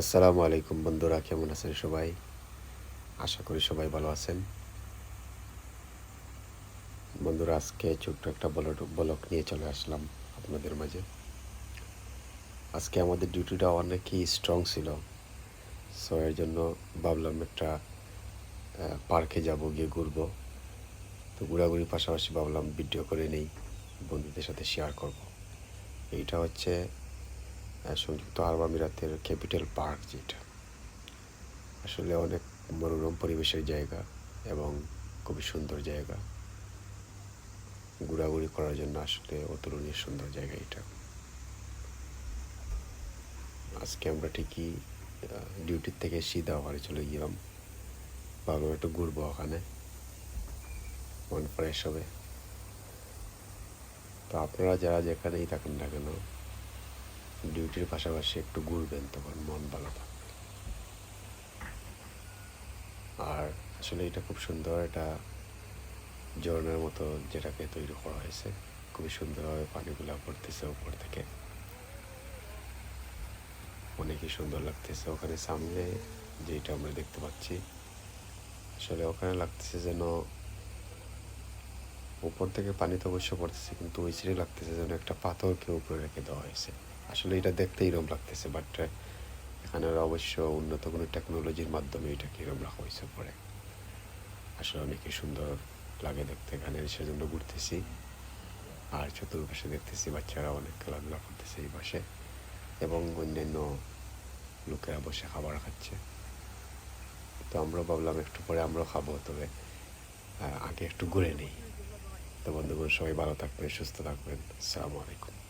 আসসালামু আলাইকুম বন্ধুরা, কেমন আছেন সবাই? আশা করি সবাই ভালো আছেন। বন্ধুরা, আজকে ছোট্ট একটা বলক নিয়ে চলে আসলাম আপনাদের মাঝে। আজকে আমাদের ডিউটিটা অনেকই স্ট্রং ছিল। সো এর জন্য ভাবলাম একটা পার্কে যাব, গিয়ে ঘুরবো। তো ঘোরাঘুরির পাশাপাশি ভাবলাম ভিডিও করে নেই, বন্ধুদের সাথে শেয়ার করব। এইটা হচ্ছে সংযুক্ত আরব আমিরাতের ক্যাপিটাল পার্ক যেটা। আসলে অনেক মনোরম পরিবেশের জায়গা এবং খুবই সুন্দর জায়গা। ঘোরাঘুরি করার জন্য আসলে অতুলনীয় সুন্দর জায়গা এটা। আজকে আমরা ঠিকই ডিউটির থেকে সিধা ওখানে চলে গেলাম। ভাবলাম একটু ঘুরবো ওখানে। মন ফ্রেশ হবে। তো আপনারা যারা যেখানেই থাকেন না কেন ডিউটির পাশাপাশি একটু ঘুরবেন তখন মন ভালো থাকবে। আর আসলে এটা খুব সুন্দর এটা ঝর্ণার মতো যেটাকে তৈরি করা হয়েছে। খুবই সুন্দরভাবে পানিগুলো পড়তেছে উপর থেকে। অনেকই সুন্দর লাগতেছে। ওখানে সামনে যেটা আমরা দেখতে পাচ্ছি, আসলে ওখানে লাগতেছে যেন উপর থেকে পানি তো অবশ্য পড়তেছে, কিন্তু ওই সাইডে লাগতেছে যেন একটা পাথরকে উপরে রেখে দেওয়া হয়েছে। আসলে এটা দেখতে এরকম লাগতেছে বাট এখানে অবশ্য উন্নত কোনো টেকনোলজির মাধ্যমে এটাকে এরকম রাখা হয়েছে পরে। আসলে অনেকই সুন্দর লাগে দেখতে এখানে, সেজন্য ঘুরতেছি। আর চতুর্পাশে দেখতেছি বাচ্চারা অনেক খেলাধুলা করতেছে এই পাশে। এবং অন্যান্য লোকেরা বসে খাবার খাচ্ছে। তো আমরা ভাবলাম একটু পরে আমরাও খাব, তবে আগে একটু ঘুরে নিই। তো বন্ধুগণ, সবাই ভালো থাকবেন, সুস্থ থাকবেন। আসসালামু আলাইকুম।